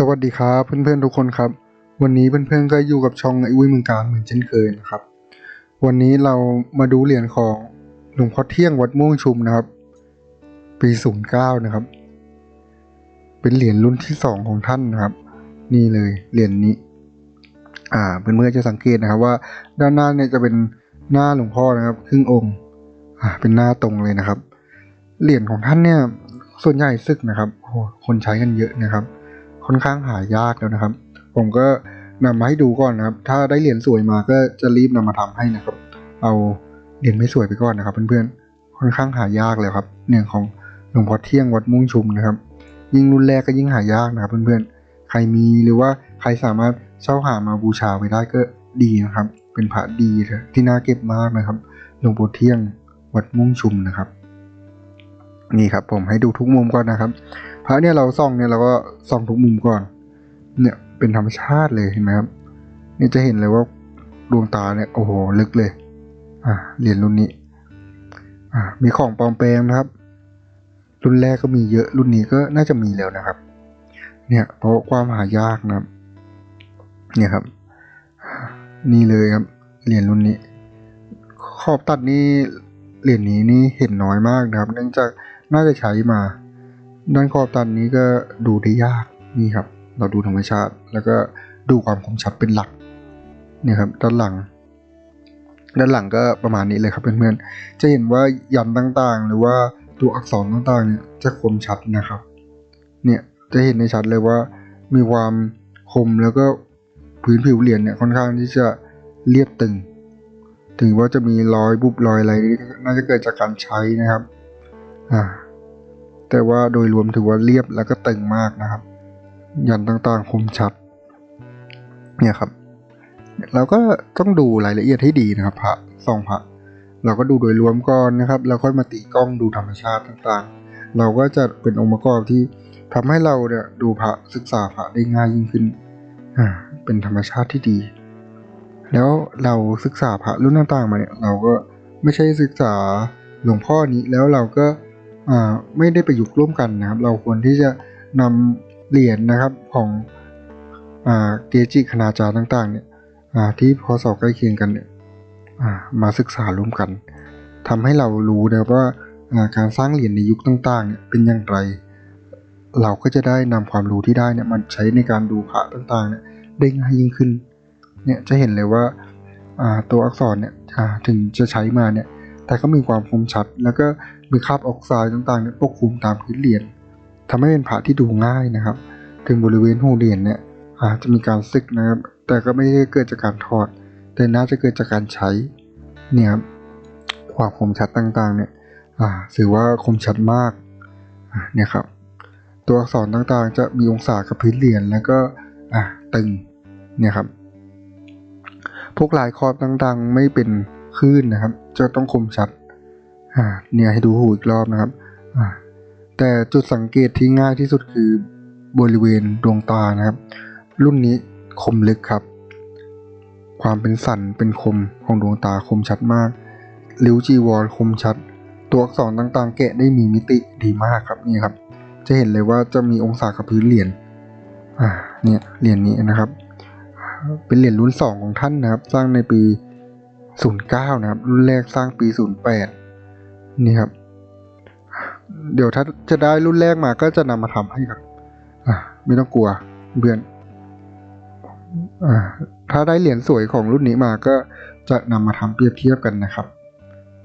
สวัสดีครับเพื่อนๆทุกคนครับ วันนี้เพื่อนๆก็อยู่กับช่องไอวิมืองการเหมือนเช่นเคยนะครับ วันนี้เรามาดูเหรียญของหลวงพ่อเที่ยงวัดม่วงชุมนะครับ ปี09นย์เก้านะครับ เป็นเหรียญรุ่นที่สองของท่านนะครับ นี่เลยเหรียญนี้ อ่าเพื่อนๆจะสังเกตนะครับว่าด้านหน้าเนี่ยจะเป็นหน้าหลวงพ่อนะครับ ครึ่งองค์อ่าเป็นหน้าตรงเลยนะครับ เหรียญของท่านเนี่ยส่วนใหญ่ซึกนะครับโอ้คนใช้กันเยอะนะครับ ค่อนข้างหายากแล้วนะครับ ผมก็นำมาให้ดูก่อนนะครับ ถ้าได้เหรียญสวยมาก็จะรีบนำมาทำให้นะครับ เอาเหรียญไม่สวยไปก่อนนะครับ เพื่อนๆ ค่อนข้างหายากเลยครับเนี่ยของหลวงพ่อเที่ยงวัดม่งชุมนะครับ ยิ่งรุ่นแรกก็ยิ่งหายากนะครับ เพื่อนๆ ใครมีหรือว่าใครสามารถเช่าหามาบูชาไว้ได้ก็ดีนะครับ เป็นพระดีที่น่าเก็บมากนะครับ หลวงพ่อเที่ยงวัดม่งชุมนะครับ นี่ครับผมให้ดูทุกมุมก่อนนะครับ พระเนี่ยเราส่องเนี่ยเราก็ส่องทุกมุมก่อน เนี่ยเป็นธรรมชาติเลยเห็นไหมครับเนี่ยจะเห็นเลยว่าดวงตาเนี่ยโอ้โหลึกเลย อ่าเหรียญรุ่นนี้อ่ามีของปลอมแปลงนะครับ รุ่นแรกก็มีเยอะรุ่นนี้ก็น่าจะมีแล้วนะครับ เนี่ยเพราะความหายากนะครับ เนี่ยครับ นี่เลยครับเหรียญรุ่นนี้ ขอบตัดนี่เหรียญนี้นี่เห็นน้อยมากนะครับ เนื่องจากน่าจะใช้มา ด้านขอบตันนี้ก็ดูได้ยากนี่ครับ เราดูธรรมชาติ แล้วก็ดูความคมชัดเป็นหลักเนี่ยครับด้านหลัง ด้านหลังก็ประมาณนี้เลยครับเพื่อนๆจะเห็นว่ายันต่างๆ หรือว่าตัวอักษรต่างๆเนี่ยจะคมชัดนะครับเนี่ยจะเห็นในชัดเลยว่ามีความคมแล้วก็พื้นผิวเหรียญเนี่ยค่อนข้างที่จะเรียบตึง ถึงว่าจะมีรอยบุบรอยอะไรน่าจะเกิดจากการใช้นะครับ อ่า แต่ว่าโดยรวมถือว่าเรียบแล้วก็ตึงมากนะครับ ยันต่างๆคมชัด เนี่ยครับ เราก็ต้องดูรายละเอียดให้ดีนะครับ พระสองพระเราก็ดูโดยรวมก่อนนะครับ แล้วค่อยมาตีกล้องดูธรรมชาติต่างๆ เราก็จะเป็นองค์ประกอบที่ทำให้เราเนี่ยดูพระศึกษาพระได้ง่ายยิ่งขึ้นอ่าเป็นธรรมชาติที่ดี แล้วเราศึกษาพระรุ่นต่างๆมาเนี่ย เราก็ไม่ใช่ศึกษาหลวงพ่อนี้แล้วเราก็ ไม่ได้ประยุกต์ร่วมกันนะครับ เราควรที่จะนำเหรียญนะครับของอเกจิคณาจารย์ต่างๆเนี่ยที่พศใกล้เคียงกันเนี่ยมาศึกษาร่วมกันทำให้เรารู้นะว่าการสร้างเหรียญในยุคต่างๆเนี่ยเป็นอย่างไร เราก็จะได้นำความรู้ที่ได้เนี่ยมันใช้ในการดูพระต่างๆเนี่ยได้ง่ายยิ่งขึ้นเนี่ยจะเห็นเลยว่าตัวอักษรเนี่ยถึงจะใช้มาเนี่ยแต่ก็มีความคมชัดแล้วก็ มีคราบออกไซด์ต่างๆเนี่ยปกคลุมตามพื้นเหรียญทำให้เป็นพระที่ดูง่ายนะครับ ถึงบริเวณหูเหรียญเนี่ยอาจจะมีการซึกนะครับ แต่ก็ไม่ได้เกิดจากการถอด แต่น่าจะเกิดจากการใช้เนี่ยครับความคมชัดต่างๆ เนี่ยถือว่าคมชัดมากเนี่ยครับ ตัวอักษรต่างๆ จะมีองศากับพื้นเหรียญแล้วก็ตึงเนี่ยครับ พวกลายครอบต่างๆ ไม่เป็นคลื่นนะครับ จะต้องคมชัด อ่าเนี่ยให้ดูหูอีกรอบนะครับอ่าแต่จุดสังเกตที่ง่ายที่สุดคือบริเวณดวงตานะครับ รุ่นนี้คมลึกครับ ความเป็นสันเป็นคมของดวงตาคมชัดมากริ้วจีวรคมชัด ตัวอักษรต่างๆ แกะได้มีมิติดีมากครับนี่ครับ จะเห็นเลยว่าจะมีองศากับพื้นเหรียญอ่าเนี่ยเหรียญนี้นะครับ เป็นเหรียญรุ่นสองของท่านนะครับ สร้างในปี 09 นะครับ รุ่นแรกสร้างปี 08 นี่ครับ เดี๋ยวถ้าจะได้รุ่นแรกมาก็จะนำมาทำให้ครับไม่ต้องกลัวเพื่อนอถ้าได้เหรียญสวยของรุ่นนี้มาก็จะนำมาทำเปรียบเทียบกันนะครับ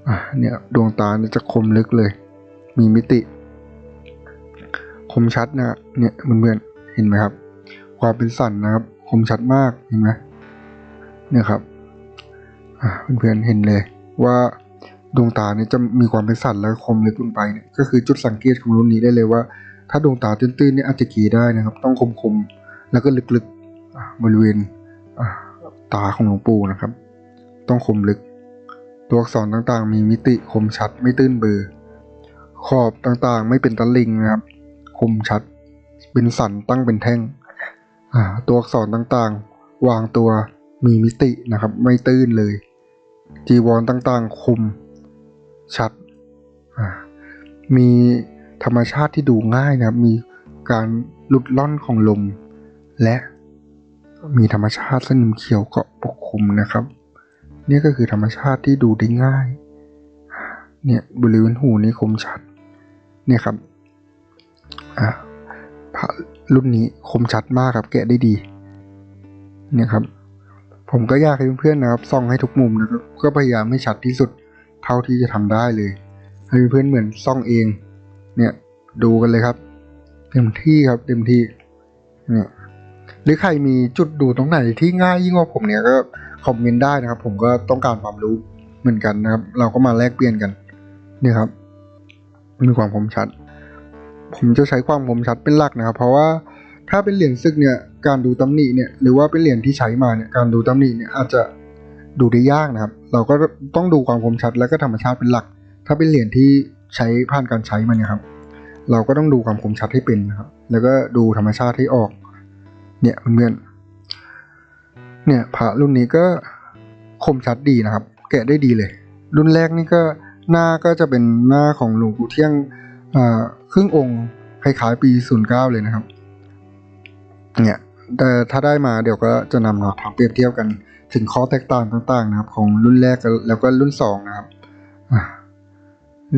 อ่าเนี่ยดวงตาจะคมลึกเลย มีมิติ คมชัดนะเนี่ยเพื่อนๆเห็นไหมครับ ความเป็นสันนะครับ คมชัดมากเห็นไหมเนี่ยครับเพื่อนๆเห็นเลยว่า ดวงตาเนี่ยจะมีความเป็นสันและคมลึกลงไปเนี่ยก็คือจุดสังเกตของรุ่นนี้ได้เลยว่า ถ้าดวงตาตื้นๆเนี่ยอาจจะกีได้นะครับ ต้องคมๆแล้วก็ลึกๆบริเวณตาของหลวงปู่นะครับ ต้องคมลึก ตัวอักษรต่างๆ มีมิติคมชัดไม่ตื้นเบอขอบต่างๆ ไม่เป็นตะลิงนะครับ คมชัด เป็นสันตั้งเป็นแท่งตัวอักษรต่างๆ วางตัวมีมิตินะครับ ไม่ตื้นเลย จีวรต่างๆ คม ชัด มีธรรมชาติที่ดูง่ายนะมีการหลุดล่อนของลม และมีธรรมชาติสนิมเขียวเกาะปกคลุมนะครับเนี่ยก็คือธรรมชาติที่ดูได้ง่าย เนี่ยบริเวณหูนี้คมชัด เนี่ยครับอ่าพระรุ่นนี้คมชัดมากครับ แกะได้ดี เนี่ยครับ ผมก็อยากให้เพื่อนๆนะครับส่องให้ทุกมุมนะครับก็พยายามให้ชัดที่สุด เท่าที่จะทำได้เลย ให้เพื่อนเหมือนส่องเอง เนี่ยดูกันเลยครับ เต็มที่ครับเต็มที่เนี่ยหรือใครมีจุดดูตรงไหนที่ง่ายยิ่งกว่าผมเนี่ยก็คอมเมนต์ได้นะครับ ผมก็ต้องการความรู้เหมือนกันนะครับ เราก็มาแลกเปลี่ยนกันนี่ครับ มีความคมชัด ผมจะใช้ความคมชัดเป็นหลักนะครับ เพราะว่าถ้าเป็นเหรียญซึกเนี่ยการดูตำหนิเนี่ยหรือว่าเป็นเหรียญที่ใช้มาเนี่ยการดูตำหนิเนี่ยอาจจะ ดูได้ยากนะครับ เราก็ต้องดูความคมชัดและก็ธรรมชาติเป็นหลัก ถ้าเป็นเหรียญที่ใช้ผ่านการใช้มาเนี่ยครับ เราก็ต้องดูความคมชัดให้เป็นนะครับ แล้วก็ดูธรรมชาติให้ออก เนี่ยเพื่อนเนี่ยพระรุ่นนี้ก็คมชัดดีนะครับ แกะได้ดีเลย รุ่นแรกนี่ก็หน้าก็จะเป็นหน้าของหลวงปู่เที่ยงอ่าครึ่งองค์คล้ายๆปี 09 เลยนะครับ เนี่ยแต่ถ้าได้มาเดี๋ยวก็จะนำมาทำเปรียบเทียบกัน ถึงข้อแตกต่างต่างๆนะครับ ของรุ่นแรกแล้วก็รุ่นสองนะครับ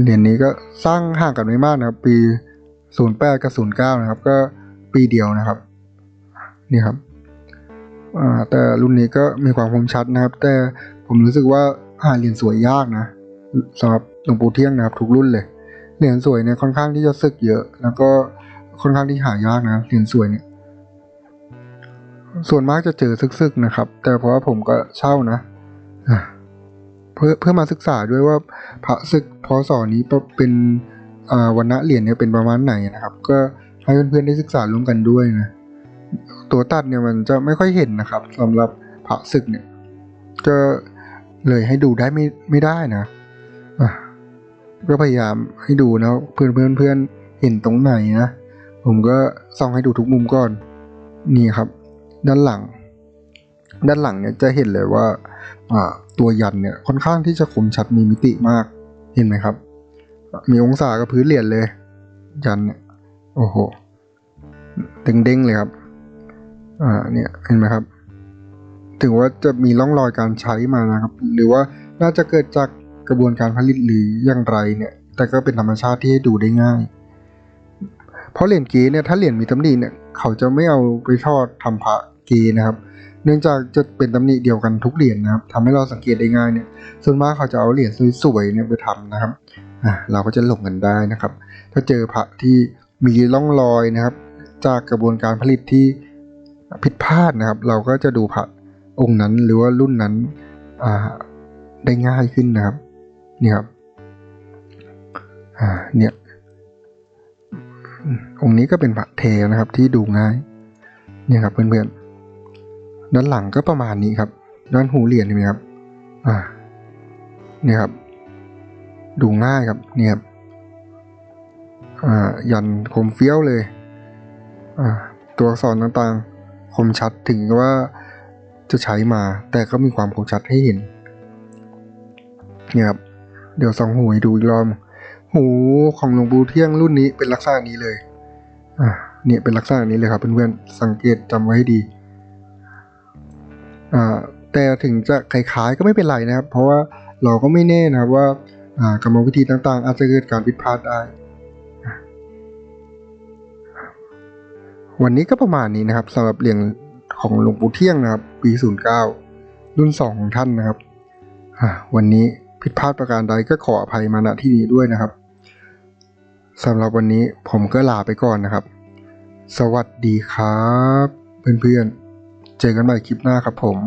เหรียญนี้ก็สร้างห่างกันไม่มากนะครับ ปี 08 กับ 09 นะครับ ก็ปีเดียวนะครับ นี่ครับแต่รุ่นนี้ก็มีความคมชัดนะครับ แต่ผมรู้สึกว่าหาเหรียญสวยยากนะสำหรับหลวงปู่เที่ยงนะครับ ทุกรุ่นเลยเหรียญสวยเนี่ยค่อนข้างที่จะซึกเยอะ แล้วก็ค่อนข้างที่หายากนะเหรียญสวยเนี่ย ส่วนมากจะเจอซึกๆนะครับ แต่เพราะว่าผมก็เช่านะเพื่อเพื่อมาศึกษาด้วยว่าพระศึกพศนี้เป็นวันณะเหรียญเนี่ยเป็นประมาณไหนนะครับ ก็ให้เพื่อนๆได้ศึกษาร่วมกันด้วยนะตัวตัดเนี่ยมันจะไม่ค่อยเห็นนะครับสำหรับพระศึกเนี่ย ก็เลยให้ดูได้ไม่ไม่ได้นะอะก็พยายามให้ดูนะเพื่อนเพื่อนเพื่อนเห็นตรงไหนนะผมก็ส่องให้ดูทุกมุมก่อน นี่ครับ ด้านหลัง ด้านหลังเนี่ยจะเห็นเลยว่าตัวยันเนี่ยค่อนข้างที่จะคมชัดมีมิติมากเห็นไหมครับ มีองศากับพื้นเหรียญเลย ยันเนี่ยโอ้โหเด้งๆเลยครับอ่าเนี่ยเห็นไหมครับ ถึงว่าจะมีร่องรอยการใช้มานะครับ หรือว่าน่าจะเกิดจากกระบวนการผลิตหรืออย่างไรเนี่ย แต่ก็เป็นธรรมชาติที่ให้ดูได้ง่าย เพราะเหรียญเกเนี่ยถ้าเหรียญมีตำหนิเนี่ย เขาจะไม่เอาไปทอดทำพระเกนะครับ เนื่องจากจะเป็นตำหนิเดียวกันทุกเหรียญนะครับทำให้เราสังเกตได้ง่ายเนี่ย ส่วนมากเขาจะเอาเหรียญสวยๆเนี่ยไปทำนะครับอะเราก็จะหลงกันได้นะครับ ถ้าเจอพระที่มีร่องรอยนะครับ จากกระบวนการผลิตที่ผิดพลาดนะครับ เราก็จะดูพระองค์นั้นหรือว่ารุ่นนั้นได้ง่ายขึ้นนะครับนี่ครับอ่าเนี่ย องค์นี้ก็เป็นพระเทนะครับที่ดูง่ายเนี่ยครับเพื่อนๆด้านหลังก็ประมาณนี้ครับ ด้านหูเหรียญเห็นไหมครับอ่าเนี่ยครับ ดูง่ายครับเนี่ยครับอ่ายันคมเฟี้ยวเลยอ่าตัวอักษรต่างๆ คมชัดถึงว่าจะใช้มา แต่ก็มีความคมชัดให้เห็นเนี่ยครับเดี๋ยวสองหูให้ดูอีกรอบหูของหลวงปู่เที่ยงรุ่นนี้เป็นลักษณะนี้เลย อ่าเนี่ยเป็นลักษณะนี้เลยครับเพื่อนๆสังเกตจำไว้ให้ดีอ่าแต่ถึงจะคล้ายๆก็ไม่เป็นไรนะครับ เพราะว่าเราก็ไม่แน่นะครับว่ากรรมวิธีต่างๆ อาจจะเกิดการผิดพลาดได้วันนี้ก็ประมาณนี้นะครับสำหรับเหรียญของหลวงปู่เที่ยงนะครับ ปี 09 รุ่น 2 ของท่านนะครับวันนี้ผิดพลาดประการใดก็ขออภัยมาณที่นี้ด้วยนะครับ สำหรับวันนี้ผมก็ลาไปก่อนนะครับ สวัสดีครับ เพื่อนๆเจอกันใหม่คลิปหน้าครับผม